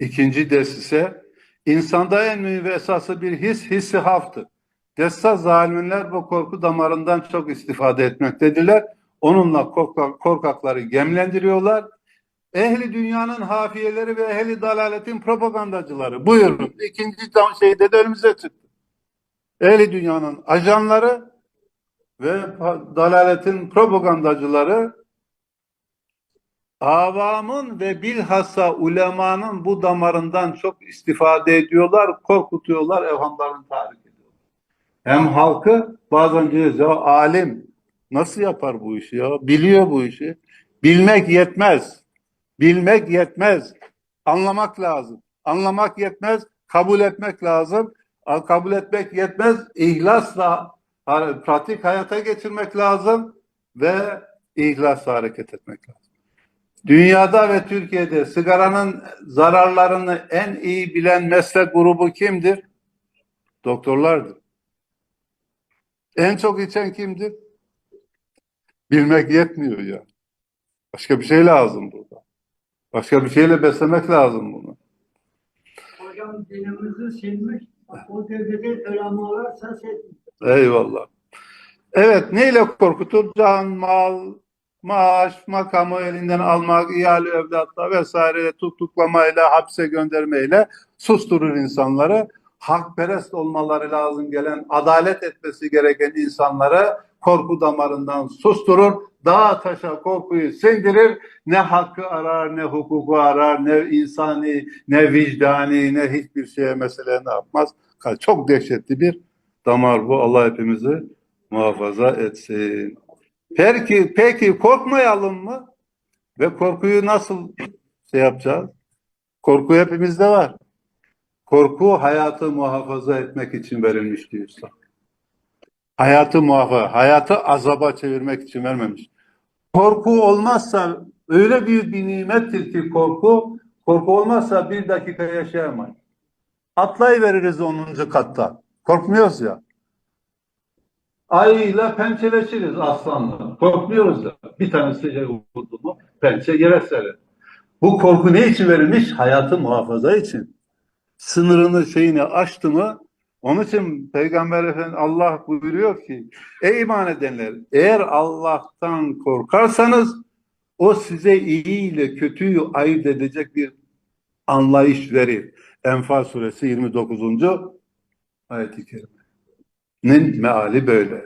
İkinci ders ise insanda en mühim ve esası bir his, hissi haftır. Dessa zalimler bu korku damarından çok istifade etmektedirler. Onunla korkak- korkakları gemlendiriyorlar. Ehli dünyanın hafiyeleri ve ehli dalaletin propagandacıları. Buyurun. İkinci tam şeyde de önümüze çıktı. Ehli dünyanın ajanları ve dalaletin propagandacıları avamın ve bilhassa ulemanın bu damarından çok istifade ediyorlar, korkutuyorlar, evhamlarını tahrik ediyorlar. Hem halkı bazen diyoruz ya alim nasıl yapar bu işi ya? Biliyor bu işi. Bilmek yetmez. Bilmek yetmez. Anlamak lazım. Anlamak yetmez. Kabul etmek lazım. Kabul etmek yetmez. İhlasla pratik hayata geçirmek lazım ve ihlasla hareket etmek lazım. Dünyada ve Türkiye'de sigaranın zararlarını en iyi bilen meslek grubu kimdir? Doktorlardır. En çok içen kimdir? Bilmek yetmiyor ya. Başka bir şey lazım burada. Başka bir şeyle beslemek lazım bunu. Hocam dinimizi silmiş. O devirde ulemalar ses etmiş. Eyvallah. Evet, neyle korkutur? Can, mal, maaş, makamı elinden almak, ihale evlatla vesaire tutuklamayla, hapse göndermeyle susturur insanları. Hakperest olmaları lazım gelen, adalet etmesi gereken insanları korku damarından susturur. Dağa taşa korkuyu sindirir. Ne hakkı arar, ne hukuku arar, ne insani, ne vicdani, ne hiçbir şeye mesele ne yapmaz. Çok dehşetli bir damar bu. Allah hepimizi muhafaza etsin. Peki, peki korkmayalım mı? Ve korkuyu nasıl şey yapacağız? Korku hepimizde var. Korku hayatı muhafaza etmek için verilmiş diyor İslam. Hayatı muhafaza, hayatı azaba çevirmek için vermemiş. Korku olmazsa öyle büyük bir nimettir ki korku, korku olmazsa bir dakika yaşayamayız. Atlayıveririz 10. katta. Korkmuyoruz ya. Ayıyla pençeleşiriz aslanla. Korkmuyoruz da. Bir tanesi şey vurdu mu pençe yere serer. Bu korku ne için verilmiş? Hayatı muhafaza için. Sınırını şeyini aştı mı onun için Peygamber Efendimiz Allah buyuruyor ki ey iman edenler eğer Allah'tan korkarsanız o size iyi ile kötüyü ayırt edecek bir anlayış verir. Enfal suresi 29. ayet-i kerimenin meali böyle.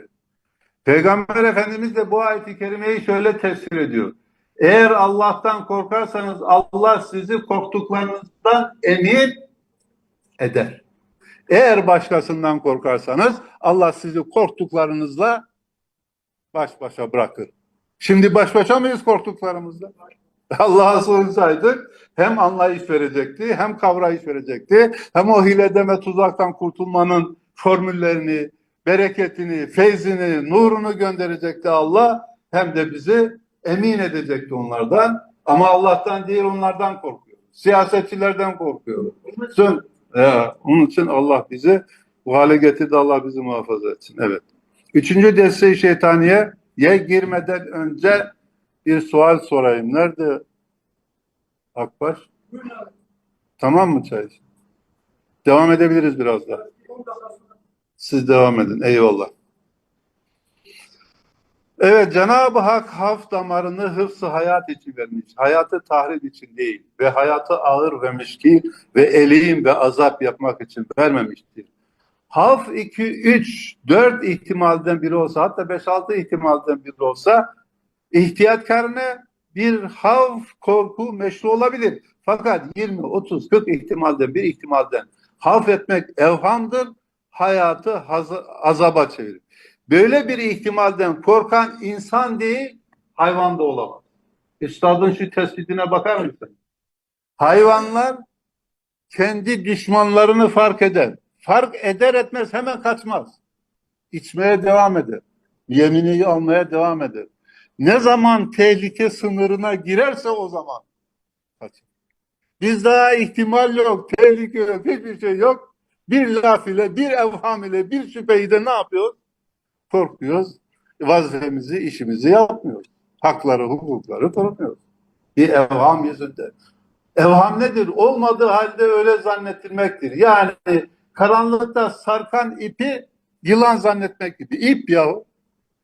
Peygamber Efendimiz de bu ayet-i kerimeyi şöyle tefsir ediyor. Eğer Allah'tan korkarsanız Allah sizi korktuklarınızdan emin eder. Eğer başkasından korkarsanız Allah sizi korktuklarınızla baş başa bırakır. Şimdi baş başa mıyız korktuklarımızla? Allah'a sorsaydık hem anlayış verecekti, hem kavrayış verecekti, hem o hileden ve tuzaktan kurtulmanın formüllerini, bereketini, feyzini, nurunu gönderecekti Allah, hem de bizi emin edecekti onlardan. Ama Allah'tan değil onlardan korkuyor. Siyasetçilerden korkuyor. Son, ya, onun için Allah bizi bu hale getirdi. Allah bizi muhafaza etsin. Evet. Üçüncü desteği şeytaniye ye girmeden önce bir sual sorayım. Nerede Akbaş? Tamam mı çay? Devam edebiliriz biraz daha. Siz devam edin. Eyvallah. Evet Cenab-ı Hak haf damarını hıfzı hayat için vermiş. Hayatı tahrip için değil ve hayatı ağır ve müşkil ve eleyim ve azap yapmak için vermemiştir. Haf 2, 3, 4 ihtimalden biri olsa hatta 5-6 ihtimalden biri olsa ihtiyatkarına bir havf korku meşru olabilir. Fakat 20, 30, 40 ihtimalden bir ihtimalden havf etmek evhamdır. Hayatı azaba çevirir. Böyle bir ihtimalden korkan insan değil, hayvan da olamaz. Üstadın şu tespitine bakar mısın? Hayvanlar kendi düşmanlarını fark eder. Fark eder etmez hemen kaçmaz. İçmeye devam eder. Yemini almaya devam eder. Ne zaman tehlike sınırına girerse o zaman kaçar. Biz daha ihtimal yok, tehlike yok, hiçbir şey yok. Bir laf ile, bir evham ile, bir şüpheyi de ne yapıyoruz? Korkuyoruz. Vazifemizi, işimizi yapmıyoruz. Hakları, hukukları korumuyoruz. Bir evham yüzünde. Evham nedir? Olmadığı halde öyle zannettirmektir. Yani karanlıkta sarkan ipi yılan zannetmek gibi. İp yahu.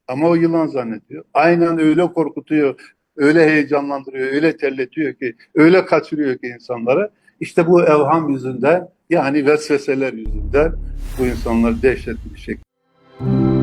Ama o yılan zannediyor. Aynen öyle korkutuyor, öyle heyecanlandırıyor, öyle terletiyor ki, öyle kaçırıyor ki insanları. İşte bu evham yüzünden yani vesveseler yüzünden bu insanlar dehşetli bir şekilde